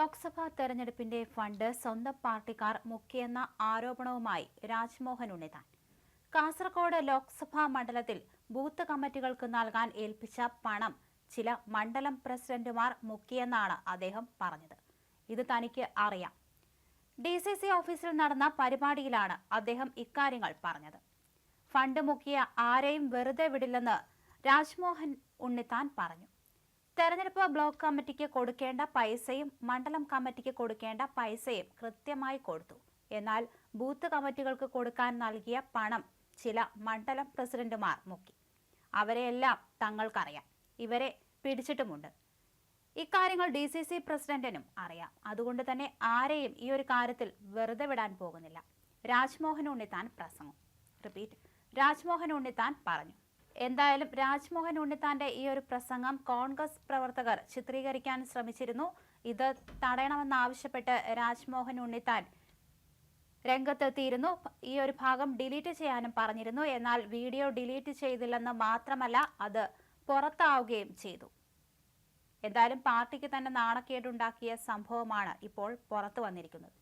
ലോക്സഭാ തെരഞ്ഞെടുപ്പിന്റെ ഫണ്ട് സ്വന്തം പാർട്ടിക്കാർ മുക്കിയെന്ന ആരോപണവുമായി രാജ്മോഹൻ ഉണ്ണിതാൻ കാസർഗോഡ് ലോക്സഭാ മണ്ഡലത്തിൽ ബൂത്ത് കമ്മിറ്റികൾക്ക് നൽകാൻ ഏൽപ്പിച്ച പണം ചില മണ്ഡലം പ്രസിഡന്റുമാർ മുക്കിയെന്നാണ് അദ്ദേഹം പറഞ്ഞത്. ഇത് തനിക്ക് അറിയാം. ഡി സി സി ഓഫീസിൽ നടന്ന പരിപാടിയിലാണ് അദ്ദേഹം ഇക്കാര്യങ്ങൾ പറഞ്ഞത്. ഫണ്ട് മുക്കിയ ആരെയും വെറുതെ വിടില്ലെന്ന് രാജ്മോഹൻ ഉണ്ണിത്താൻ പറഞ്ഞു. തെരഞ്ഞെടുപ്പ് ബ്ലോക്ക് കമ്മിറ്റിക്ക് കൊടുക്കേണ്ട പൈസയും മണ്ഡലം കമ്മിറ്റിക്ക് കൊടുക്കേണ്ട പൈസയും കൃത്യമായി കൊടുത്തു. എന്നാൽ ബൂത്ത് കമ്മിറ്റികൾക്ക് കൊടുക്കാൻ നൽകിയ പണം ചില മണ്ഡലം പ്രസിഡന്റുമാർ മുക്കി. അവരെയെല്ലാം തങ്ങൾക്കറിയാം. ഇവരെ പിടിച്ചിട്ടുമുണ്ട്. ഇക്കാര്യങ്ങൾ ഡി സി സി പ്രസിഡന്റിനും അറിയാം. അതുകൊണ്ട് തന്നെ ആരെയും ഈ ഒരു കാര്യത്തിൽ വെറുതെ വിടാൻ പോകുന്നില്ല. രാജ്മോഹൻ ഉണ്ണിത്താൻ പ്രസംഗം. റിപ്പീറ്റ്. രാജ്മോഹൻ ഉണ്ണിത്താൻ പറഞ്ഞു. എന്തായാലും രാജ്മോഹൻ ഉണ്ണിത്താന്റെ ഈ ഒരു പ്രസംഗം കോൺഗ്രസ് പ്രവർത്തകർ ചിത്രീകരിക്കാൻ ശ്രമിച്ചിരുന്നു. ഇത് തടയണമെന്നാവശ്യപ്പെട്ട് രാജ്മോഹൻ ഉണ്ണിത്താൻ രംഗത്തെത്തിയിരുന്നു. ഈ ഒരു ഭാഗം ഡിലീറ്റ് ചെയ്യാനും പറഞ്ഞിരുന്നു. എന്നാൽ വീഡിയോ ഡിലീറ്റ് ചെയ്തില്ലെന്ന് മാത്രമല്ല അത് പുറത്താവുകയും ചെയ്തു. എന്തായാലും പാർട്ടിക്ക് തന്നെ നാണക്കേടുണ്ടാക്കിയ സംഭവമാണ് ഇപ്പോൾ പുറത്തു വന്നിരിക്കുന്നത്.